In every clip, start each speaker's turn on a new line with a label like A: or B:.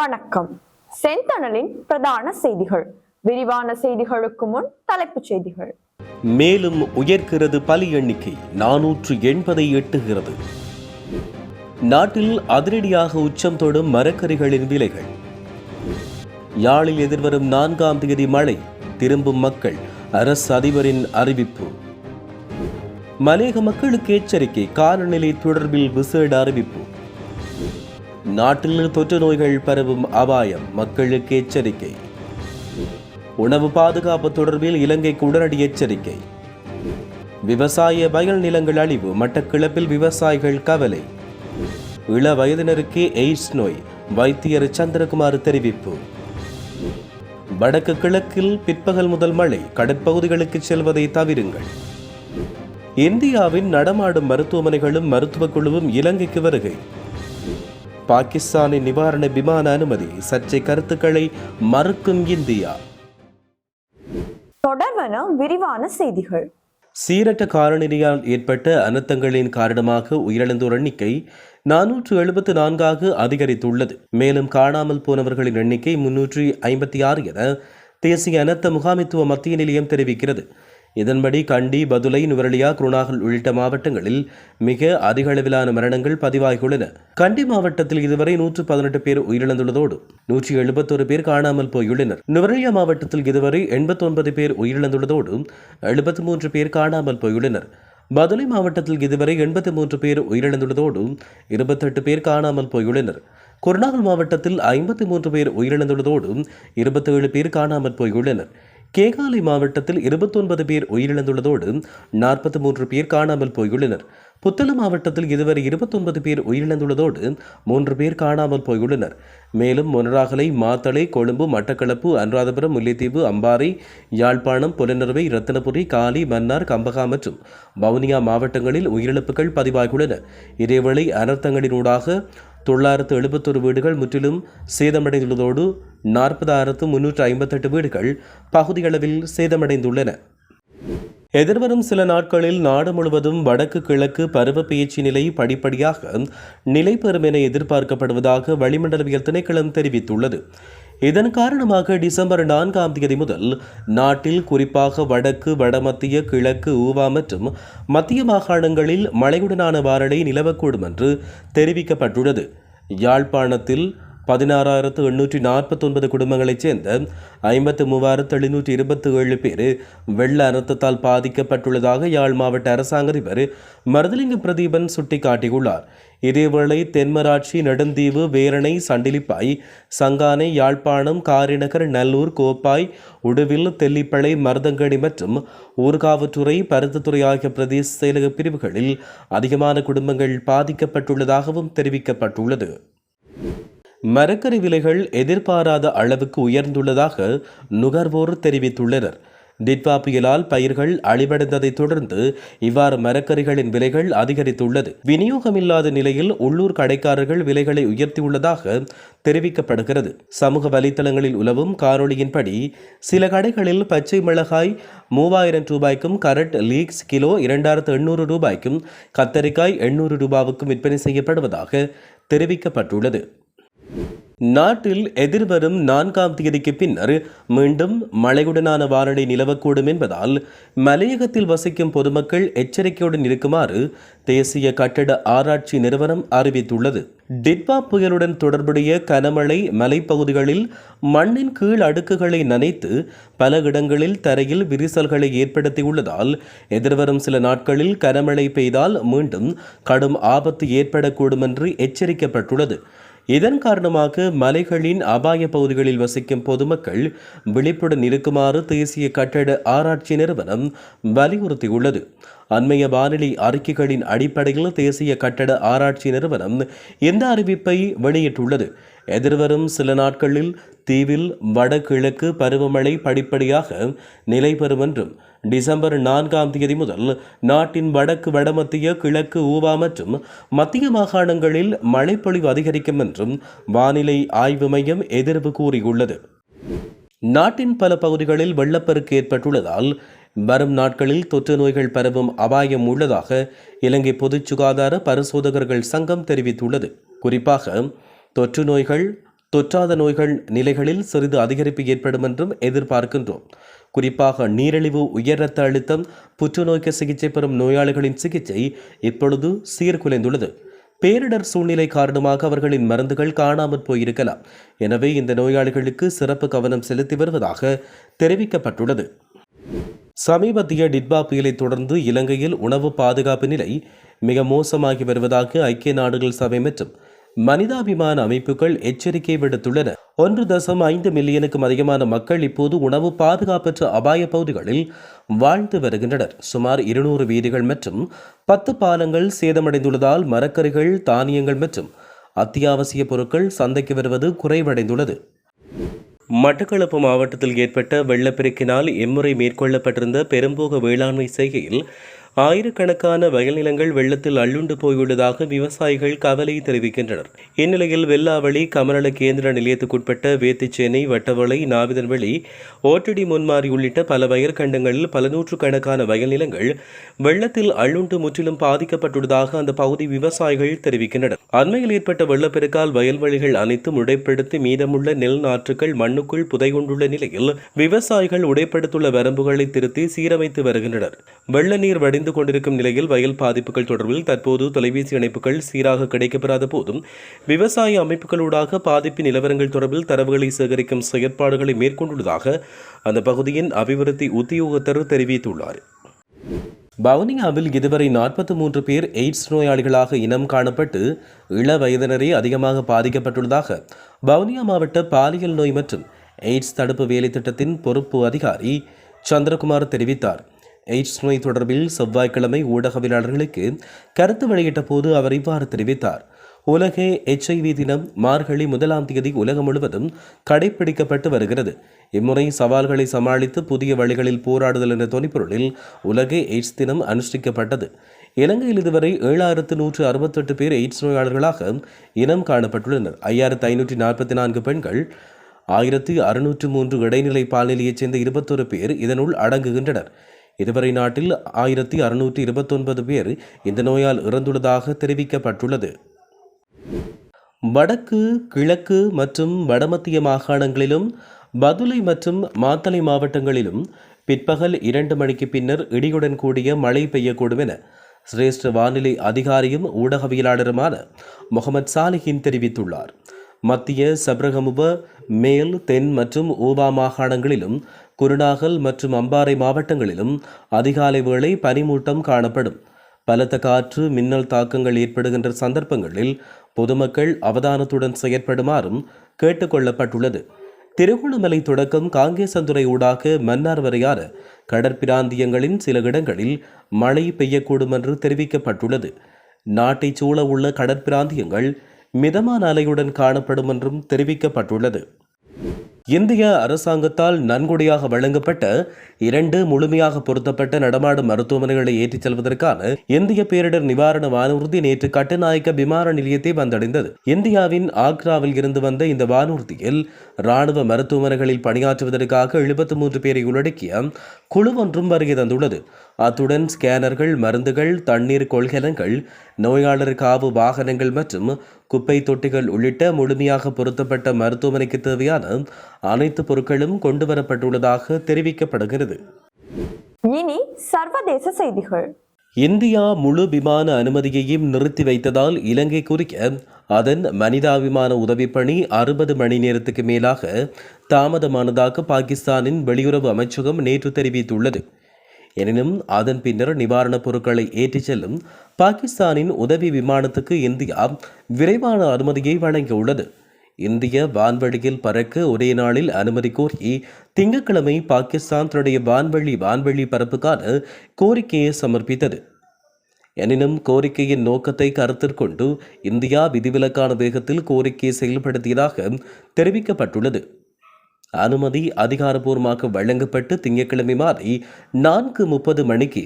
A: வணக்கம். செந்தணலின் பிரதான செய்திகள். விரிவான செய்திகளுக்கு முன் தலைப்புச் செய்திகள்.
B: மேலும் உயர்கிறது பலி எண்ணிக்கை நானூற்று எண்பதை எட்டுகிறது. நாட்டில் அதிரடியாக உச்சம் தொடும் மரக்கறிகளின் விலைகள். யாழில் எதிர்வரும் நான்காம் தேதி மழை திரும்பும் மக்கள் அரசு அதிபரின் அறிவிப்பு. மலேக மக்களுக்கு எச்சரிக்கை காலநிலை தொடர்பில் விசேட அறிவிப்பு. நாட்டில் தொற்று நோய்கள் பரவும் அபாயம் மக்களுக்கு எச்சரிக்கை. உணவு பாதுகாப்பு தொடர்பில் இலங்கைக்கு உடனடி எச்சரிக்கை. விவசாய வயல் நிலங்கள் அழிவு மட்டக்கிளப்பில் விவசாயிகள் கவலை. இள வயதினருக்கு எய்ட்ஸ் நோய் வைத்தியர் சந்திரகுமார் தெரிவிப்பு. வடக்கு கிழக்கில் பிற்பகல் முதல் மழை கடற்பகுதிகளுக்கு செல்வதை தவிருங்கள். இந்தியாவின் நடமாடும் மருத்துவமனைகளும் மருத்துவக் குழுவும் இலங்கைக்கு வருகை. பாகிஸ்தானின் நிவாரண விமான அனுமதி சர்ச்சை கருத்துக்களை மறுக்கும் இந்தியா.
A: தொடர்வன விரிவான செய்திகள்.
B: சீரற்ற காலநிலையால் ஏற்பட்ட அனர்த்தங்களின் காரணமாக உயிரிழந்தோர் எண்ணிக்கை நானூற்று எழுபத்து நான்காக அதிகரித்துள்ளது. மேலும் காணாமல் போனவர்களின் எண்ணிக்கை முன்னூற்றி ஐம்பத்தி ஆறு என தேசிய அனர்த்த முகாமைத்துவ மத்திய நிலையம் தெரிவிக்கிறது. இதன்படி கண்டி பதுலை நுவரலியா குருணாகல் உள்ளிட்ட மாவட்டங்களில் மிக அதிக அளவிலான மரணங்கள் பதிவாகியுள்ளன. கண்டி மாவட்டத்தில் இதுவரை நூற்று பதினெட்டு பேர் உயிரிழந்துள்ளதோடு நூற்றி எழுபத்தொரு பேர் காணாமல் போயுள்ளனர். நுவரலியா மாவட்டத்தில் இதுவரை எண்பத்தொன்பது பேர் உயிரிழந்துள்ளதோடு எழுபத்தி மூன்று பேர் காணாமல் போயுள்ளனர். பதுளை மாவட்டத்தில் இதுவரை எண்பத்தி மூன்று பேர் உயிரிழந்துள்ளதோடு இருபத்தெட்டு பேர் காணாமல் போயுள்ளனர். குருநாகல் மாவட்டத்தில் ஐம்பத்தி மூன்று பேர் உயிரிழந்துள்ளதோடு இருபத்தேழு பேர் காணாமல் போயுள்ளனர். கேகாலை மாவட்டத்தில் இருபத்தொன்பது பேர் உயிரிழந்துள்ளதோடு நாற்பத்தி மூன்று பேர் காணாமல் போயுள்ளனர். புத்தளம் மாவட்டத்தில் இதுவரை இருபத்தொன்பது பேர் உயிரிழந்துள்ளதோடு மூன்று பேர் காணாமல் போயுள்ளனர். மேலும் மொனராகலை மாத்தளை கொழும்பு மட்டக்களப்பு அனுராதபுரம் முல்லைத்தீவு அம்பாறை யாழ்ப்பாணம் புலனறுவை ரத்தினபுரி காலி மன்னார் கம்பகா மற்றும் வவுனியா மாவட்டங்களில் உயிரிழப்புகள் பதிவாகியுள்ளன. இதேவேளை அனர்த்தங்களினூடாக தொள்ளாயிரத்து எழுபத்தொரு வீடுகள் முற்றிலும் சேதமடைந்துள்ளதோடு நாற்பதாயிரத்து முன்னூற்று ஐம்பத்தெட்டு வீடுகள் பகுதியளவில் சேதமடைந்துள்ளன. எதிர்வரும் சில நாட்களில் நாடு முழுவதும் வடக்கு கிழக்கு பருவ பெயர்ச்சி நிலை படிப்படியாக நிலை பெறும் என எதிர்பார்க்கப்படுவதாக வளிமண்டலவியல் திணைக்களம் தெரிவித்துள்ளது. இதன் காரணமாக டிசம்பர் நான்காம் தேதி முதல் நாட்டில் குறிப்பாக வடக்கு வடமத்திய கிழக்கு ஊவா மற்றும் மத்திய மாகாணங்களில் மழையுடனான வாரலை நிலவக்கூடும் என்று தெரிவிக்கப்பட்டுள்ளது. யாழ்ப்பாணத்தில் பதினாறாயிரத்து எண்ணூற்றி நாற்பத்தொன்பது குடும்பங்களைச் சேர்ந்த ஐம்பத்து மூவாயிரத்து எழுநூற்றி இருபத்தி ஏழு பேர் வெள்ள அனர்த்தத்தால் பாதிக்கப்பட்டுள்ளதாக யாழ் மாவட்ட அரசாங்க அதிபர் மருதலிங்க பிரதீபன் சுட்டிக்காட்டியுள்ளார். இதேவேளை தென்மராட்சி நெடுந்தீவு வேரணை சண்டிலிப்பாய் சங்கானை யாழ்ப்பாணம் காரிநகர் நல்லூர் கோப்பாய் உடுவில் தெல்லிப்பளை மருதங்கணி மற்றும் ஊர்காவற்றுறை பருத்தத்துறை ஆகிய பிரதேச செயலக பிரிவுகளில் அதிகமான குடும்பங்கள் பாதிக்கப்பட்டுள்ளதாகவும் தெரிவிக்கப்பட்டுள்ளது. மரக்கறி விலைகள் எதிர்பாராத அளவுக்கு உயர்ந்துள்ளதாக நுகர்வோர் தெரிவித்துள்ளனர். டிட்வா புயலால் பயிர்கள் அழிவடைந்ததைத் தொடர்ந்து இவ்வாறு மரக்கறிகளின் விலைகள் அதிகரித்துள்ளது. விநியோகமில்லாத நிலையில் உள்ளூர் கடைக்காரர்கள் விலைகளை உயர்த்தியுள்ளதாக தெரிவிக்கப்படுகிறது. சமூக வலைத்தளங்களில் உலவும் காணொளியின்படி சில கடைகளில் பச்சை மிளகாய் மூவாயிரம் ரூபாய்க்கும் கரட் லீக்ஸ் கிலோ இரண்டாயிரத்து எண்ணூறு ரூபாய்க்கும் கத்தரிக்காய் எண்ணூறு ரூபாவுக்கும் விற்பனை செய்யப்படுவதாக தெரிவிக்கப்பட்டுள்ளது. நாட்டில் எதிர்வரும் நான்காம் தேதிக்கு பின்னர் மீண்டும் மழையுடனான வானிலை நிலவக்கூடும் என்பதால் மலையகத்தில் வசிக்கும் பொதுமக்கள் எச்சரிக்கையுடன் இருக்குமாறு தேசிய கட்டட ஆராய்ச்சி நிறுவனம் அறிவித்துள்ளது. டிட்வா புயலுடன் தொடர்புடைய கனமழை மலைப்பகுதிகளில் மண்ணின் கீழ் அடுக்குகளை நனைத்து பல இடங்களில் தரையில் விரிசல்களை ஏற்படுத்தியுள்ளதால் எதிர்வரும் சில நாட்களில் கனமழை பெய்தால் மீண்டும் கடும் ஆபத்து ஏற்படக்கூடும் என்று எச்சரிக்கப்பட்டுள்ளது. இதன் காரணமாக மலைகளின் அபாய பகுதிகளில் வசிக்கும் பொதுமக்கள் விழிப்புடன் இருக்குமாறு தேசிய கட்டட ஆராய்ச்சி நிறுவனம் வலியுறுத்தியுள்ளது. அண்மைய வானிலை அறிக்கைகளின் அடிப்படையில் தேசிய கட்டட ஆராய்ச்சி நிறுவனம் இந்த அறிவிப்பை வெளியிட்டுள்ளது. எதிர்வரும் சில நாட்களில் தீவில் வடகிழக்கு பருவமழை படிப்படியாக நிலை பெறும் என்றும் டிசம்பர் நான்காம் தேதி முதல் நாட்டின் வடக்கு வடமத்திய கிழக்கு ஊவா மற்றும் மத்திய மாகாணங்களில் மழைப்பொழிவு அதிகரிக்கும் என்றும் வானிலை ஆய்வு மையம் எதிர்வு கூறியுள்ளது. நாட்டின் பல பகுதிகளில் வெள்ளப்பெருக்கு ஏற்பட்டுள்ளதால் வரும் நாட்களில் தொற்று நோய்கள் பரவும் அபாயம் உள்ளதாக இலங்கை பொதுச் சுகாதார பரிசோதகர்கள் சங்கம் தெரிவித்துள்ளது. குறிப்பாக தொற்று நோய்கள் தொற்றாத நோய்கள் நிலைகளில் சிறிது அதிகரிப்பு ஏற்படும் என்றும் எதிர்பார்க்கின்றோம். குறிப்பாக நீரிழிவு உயர் இரத்த அழுத்தம் புற்றுநோய்க்கு சிகிச்சை பெறும் நோயாளிகளின் சிகிச்சை இப்பொழுது சீர்குலைந்துள்ளது. பேரிடர் சூழ்நிலை காரணமாக அவர்களின் மருந்துகள் காணாமற் போயிருக்கலாம். எனவே இந்த நோயாளிகளுக்கு சிறப்பு கவனம் செலுத்தி வருவதாக தெரிவிக்கப்பட்டுள்ளது. சமீபத்திய டிட்பா புயலை தொடர்ந்து இலங்கையில் உணவு பாதுகாப்பு நிலை மிக மோசமாகி வருவதாக ஐக்கிய நாடுகள் சபை மற்றும் மனிதாபிமான அமைப்புகள் எச்சரிக்கை விடுத்துள்ளன. ஒன்று தசம் ஐந்து மில்லியனுக்கும் அதிகமான மக்கள் இப்போது உணவு பாதுகாப்பற்ற அபாய பகுதிகளில் வாழ்ந்து வருகின்றனர். சுமார் இருநூறு வீதிகள் மற்றும் பத்து பாலங்கள் சேதமடைந்துள்ளதால் மரக்கறிகள் தானியங்கள் மற்றும் அத்தியாவசிய பொருட்கள் சந்தைக்கு வருவது குறைவடைந்துள்ளது. மட்டக்களப்பு மாவட்டத்தில் ஏற்பட்ட வெள்ளப்பெருக்கினால் இம்முறை மேற்கொள்ளப்பட்டிருந்த பெரும்போக வேளாண்மை செய்கையில் ஆயிரக்கணக்கான வயல் நிலங்கள் வெள்ளத்தில் அள்ளுண்டு போயுள்ளதாக விவசாயிகள் கவலை தெரிவிக்கின்றனர். இந்நிலையில் வெள்ளாவளி கமநல கேந்திர நிலையத்துக்குட்பட்ட வேத்திச்சேனை வட்டவளை நாவிதன்வெளி ஓட்டடி முன்மாறி உள்ளிட்ட பல வயற்கண்டங்களில் பல நூற்றுக்கணக்கான வயல் நிலங்கள் வெள்ளத்தில் அள்ளுண்டு முற்றிலும் பாதிக்கப்பட்டுள்ளதாக அந்த பகுதி விவசாயிகள் தெரிவிக்கின்றனர். அண்மையில் ஏற்பட்ட வெள்ளப்பெருக்கால் வயல்வெளிகள் அனைத்தும் உடைப்படுத்தி மீதமுள்ள நெல் நாற்றுகள் மண்ணுக்குள் புதைகொண்டுள்ள நிலையில் விவசாயிகள் உடைப்படுத்துள்ள வரம்புகளை திருத்தி சீரமைத்து வருகின்றனர். வெள்ள நீர் வடிந்து கொண்டிருக்கும் நிலையில் வயல் பாதிப்புகள் தொடர்பில் தற்போது தொலைபேசி இணைப்புகள் சீராக கிடைக்கப்பெறாத போதும் விவசாய அமைப்புகளூடாக பாதிப்பின் நிலவரங்கள் தொடர்பில் தரவுகளை சேகரிக்கும் செயற்பாடுகளை மேற்கொண்டுள்ளதாக அந்த பகுதியின் அபிவிருத்தி உத்தியோகத்தர் தெரிவித்துள்ளார். வவுனியாவில் இதுவரை நாற்பத்தி மூன்று பேர் எய்ட்ஸ் நோயாளிகளாக இனம் காணப்பட்டு இள வயதினரே அதிகமாக பாதிக்கப்பட்டுள்ளதாக வவுனியா மாவட்ட பாலியல் நோய் மற்றும் எய்ட்ஸ் தடுப்பு வேலை திட்டத்தின் பொறுப்பு அதிகாரி சந்திரகுமார் தெரிவித்தார். எய்ட்ஸ் நோய் தொடர்பில் செவ்வாய்க்கிழமை ஊடகவியலாளர்களுக்கு கருத்து வெளியிட்ட போது அவர் இவ்வாறு தெரிவித்தார். உலக எச்ஐவி தினம் மார்கழி முதலாம் தேதி உலகம் முழுவதும் கடைபிடிக்கப்பட்டு வருகிறது. இம்முறை சவால்களை சமாளித்து புதிய வழிகளில் போராடுதல் என்ற தொனிப்பொருளில் உலக எய்ட்ஸ் தினம் அனுஷ்டிக்கப்பட்டது. இலங்கையில் இதுவரை ஏழாயிரத்து நூற்று அறுபத்தெட்டு பேர் எய்ட்ஸ் நோயாளர்களாக இனம் காணப்பட்டுள்ளனர். ஐயாயிரத்து ஐநூற்றி நாற்பத்தி நான்கு பெண்கள் ஆயிரத்தி அறுநூற்று மூன்று இடைநிலை பால்நிலையைச் சேர்ந்த இருபத்தொரு பேர் இதனுள் அடங்குகின்றனர். இதுவரை நாட்டில் ஆயிரத்தி அறுநூற்றி இருபத்தொன்பது பேர் இந்த நோயால் இறந்துள்ளதாக தெரிவிக்கப்பட்டுள்ளது. வடக்கு கிழக்கு மற்றும் வடமத்திய மாகாணங்களிலும் பதுளை மற்றும் மாத்தளை மாவட்டங்களிலும் பிற்பகல் இரண்டு மணிக்கு பின்னர் இடியுடன் கூடிய மழை பெய்யக்கூடும் என சிரேஷ்ட வானிலை அதிகாரியும் ஊடகவியலாளருமான முகமது சாலிஹின் தெரிவித்துள்ளார். மத்திய சப்ரகமுப மேல் தென் மற்றும் ஊபா மாகாணங்களிலும் குருநாகல் மற்றும் அம்பாறை மாவட்டங்களிலும் அதிகாலை வேளை பனிமூட்டம் காணப்படும். பலத்த காற்று மின்னல் தாக்கங்கள் ஏற்படுகின்ற சந்தர்ப்பங்களில் பொதுமக்கள் அவதானத்துடன் செயற்படுமாறும் கேட்டுக்கொள்ளப்பட்டுள்ளது திருகோணமலை தொடக்கம் காங்கேசந்துறை ஊடாக மன்னார் வரையான கடற்பிராந்தியங்களின் சில இடங்களில் மழை பெய்யக்கூடும் என்று தெரிவிக்கப்பட்டுள்ளது. நாட்டை சூழ உள்ள கடற்பிராந்தியங்கள் மிதமான அலையுடன் காணப்படும் என்றும் தெரிவிக்கப்பட்டுள்ளது. இந்திய அரசாங்கத்தால் நன்கொடையாக வழங்கப்பட்ட இரண்டு முழுமையாக பொருத்தப்பட்ட நடமாடும் மருத்துவமனைகளை ஏற்றிச் செல்வதற்கான இந்திய பேரிடர் நிவாரண வானூர்தி நேற்று கட்டுநாயக்க விமான நிலையத்தை வந்தடைந்தது. இந்தியாவின் ஆக்ராவில் இருந்து வந்த இந்த வானூர்தியில் ராணுவ மருத்துவமனைகளில் பணியாற்றுவதற்காக எழுபத்தி மூன்று பேரை உள்ளடக்கிய குழு ஒன்றும் வருகை தந்துள்ளது. அத்துடன் ஸ்கேனர்கள் மருந்துகள் தண்ணீர் கொள்கலன்கள் நோயாளர் காவு வாகனங்கள் மற்றும் குப்பை தொட்டிகள் உள்ளிட்ட முழுமையாக பொருத்தப்பட்ட மருத்துவமனைக்கு தேவையான அனைத்து பொருட்களும் கொண்டுவரப்பட்டுள்ளதாக தெரிவிக்கப்படுகிறது.
A: இனி சர்வதேச செய்திகள்.
B: இந்தியா முழு விமான அனுமதியையும் நிறுத்தி வைத்ததால் இலங்கை குறிக்க அதன் மனிதாபிமான உதவிப்பணி அறுபது மணி நேரத்துக்கு மேலாக தாமதமானதாக பாகிஸ்தானின் வெளியுறவு அமைச்சகம் நேற்று தெரிவித்துள்ளது. எனினும் அதன் பின்னர் நிவாரணப் பொருட்களை ஏற்றிச் செல்லும் பாகிஸ்தானின் உதவி விமானத்துக்கு இந்தியா விரைவான அனுமதியை வழங்கியுள்ளது. இந்திய வான்வெளியில் பறக்க ஒரே நாளில் அனுமதி கோரி திங்கட்கிழமை பாகிஸ்தான் தன்னுடைய வான்வெளி வான்வெளி பரப்புக்கான கோரிக்கையை சமர்ப்பித்தது. எனினும் கோரிக்கையின் நோக்கத்தை கருத்தில் கொண்டு இந்தியா விதிவிலக்கான வேகத்தில் கோரிக்கையை செயல்படுத்தியதாக தெரிவிக்கப்பட்டுள்ளது. அனுமதி அதிகாரபூர்வமாக வழங்கப்பட்டு திங்கட்கிழமை மாலை நான்கு முப்பது மணிக்கு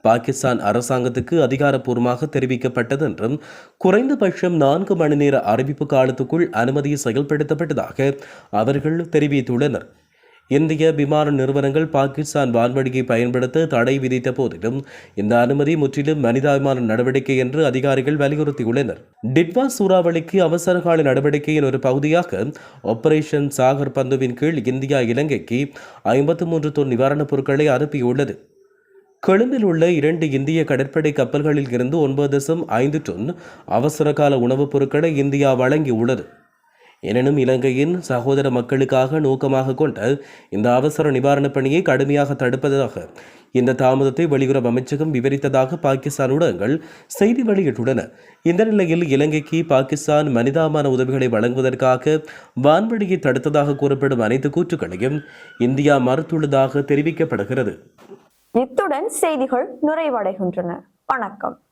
B: பாகிஸ்தான் அரசாங்கத்துக்கு அதிகாரப்பூர்வமாக தெரிவிக்கப்பட்டது என்றும் குறைந்தபட்சம் நான்கு மணி நேர அறிவிப்பு காலத்துக்குள் அனுமதி செயல்படுத்தப்பட்டதாக அவர்கள் தெரிவித்துள்ளனர். இந்திய விமான நிறுவனங்கள் பாகிஸ்தான் வான்வழியை பயன்படுத்த தடை விதித்த போதிலும் இந்த அனுமதி முற்றிலும் மனிதாபிமான நடவடிக்கை என்று அதிகாரிகள் வலியுறுத்தியுள்ளனர். டிட்வா சூறாவளிக்கு அவசரகால நடவடிக்கையின் ஒரு பகுதியாக ஆபரேஷன் சாகர் பந்துவின் கீழ் இந்தியா இலங்கைக்கு ஐம்பத்து மூன்று தொன் நிவாரணப் பொருட்களை அனுப்பியுள்ளது. கொழும்பில் உள்ள இரண்டு இந்திய கடற்படை கப்பல்களில் இருந்து ஒன்பது தசம் ஐந்து டொன் அவசரகால உணவுப் பொருட்களை இந்தியா வழங்கியுள்ளது. எனினும் இலங்கையின் சகோதர மக்களுக்காக நோக்கமாக கொண்ட இந்த அவசர நிவாரணப் பணியை கடுமையாக தடுப்பதாக இந்த தாமதத்தை வெளியுறவு அமைச்சகம் விவரித்ததாக பாகிஸ்தான் ஊடகங்கள் செய்தி வெளியிட்டுள்ளன. இந்த நிலையில் இலங்கைக்கு பாகிஸ்தான் மனிதாமான உதவிகளை வழங்குவதற்காக வான்வழியை தடுத்ததாக கூறப்படும் அனைத்து கூற்றுக்களையும் இந்தியா மறுத்துள்ளதாக தெரிவிக்கப்படுகிறது.
A: இத்துடன் செய்திகள் நிறைவடைகின்றன. வணக்கம்.